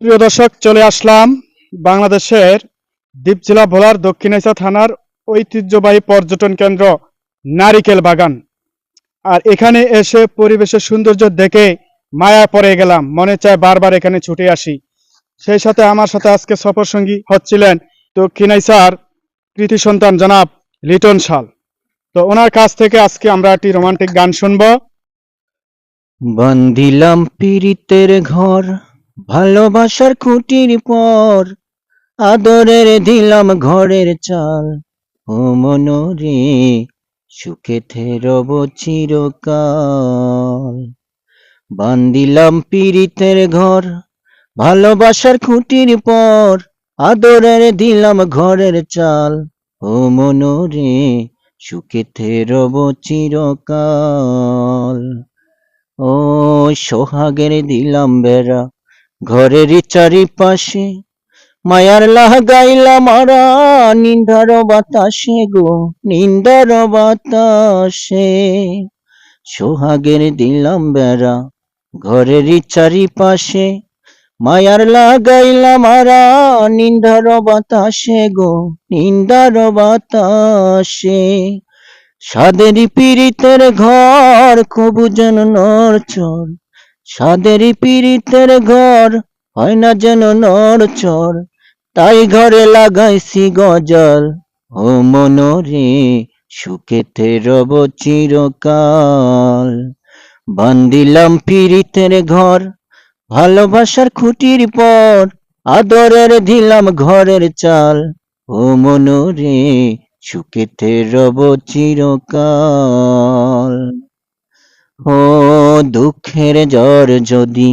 প্রিয় দর্শক, চলে আসলাম বাংলাদেশের দ্বীপ জেলা ভোলার দক্ষিণেশা থানার ঐতিহ্যবাহী পর্যটন কেন্দ্র নারিকেল বাগান। আর এখানে এসে পরিবেশের সৌন্দর্য দেখে মায়া পড়ে গেলাম, মনে চায় বারবার এখানে ছুটে আসি। সেই সাথে আমার সাথে আজকে সফর সঙ্গী হচ্ছিলেন দক্ষিণাইসার কৃতি সন্তান জনাব লিটন শাল। তো ওনার কাছ থেকে আজকে আমরা একটি রোমান্টিক গান শুনব। বান্ধিলাম পীড়িতের ঘর ভালোবাসার খুঁটির পর আদরের দিলাম ঘরের চাল। ও মনোরে সুখে রব চিরকাল। বান্ধিলাম পীড়িতের ঘর ভালোবাসার খুঁটির পর আদরের দিলাম ঘরের চাল। ও মনোরে সুখে রব চিরকাল। ও সোহাগের দিলাম বেড়া ঘরের চারিপাশে মায়ার লাগাইলাম মারা নিন্দার বাতাসে গো নিন্দার বাতাসে। সোহাগের দিলাম বেড়া ঘরের চারিপাশে মায়ার লাগাইলাম মারা নিন্দার বাতাসে গো নিন্দার বাতাসে। সাদেরই পীড়িতের ঘর কবু যেন নরচর সাদেরই পীড়িতের ঘর, হয় না যেন নরচর তাই ঘরে লাগাইছি গজল। ও মনোরে সুখেতে রব চিরকাল। বান্দিলাম পীড়িতের ঘর, ভালোবাসার খুঁটির পর, আদরের দিলাম ঘরের চাল। ও মনোরে সুখেতে রব চিরকাল। ও দুঃখের জ্বর যদি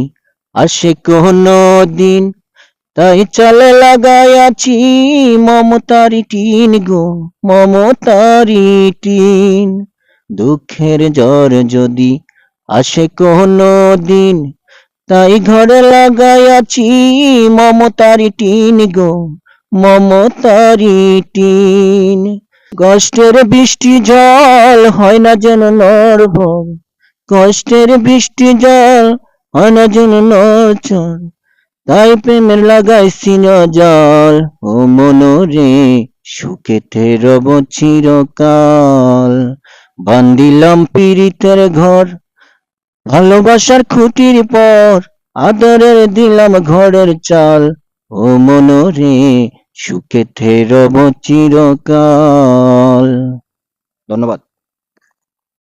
আসে কোনো দিন, তাই চলে লাগাইয়াছি মমতারি টিন গো, মমতারি টিন। দুঃখের জ্বর যদি আসে কোনো দিন, তাই ঘরে লাগাইয়াছি মমতারি টিন গো, মমতারি টিন। কষ্টের বৃষ্টি জল হয় না যেন নরভর কষ্টের বৃষ্টি জল না যেন নচর তাই প্রেমের লাগাইছি জল। ও মনোরে সুখেতে রব চিরকাল। বান্দিলাম পীড়িতের ঘর, ভালোবাসার খুঁটির পর, আদরের দিলাম ঘরের চাল। ও মনোরে সুখেতে রব চিরকাল। ধন্যবাদ।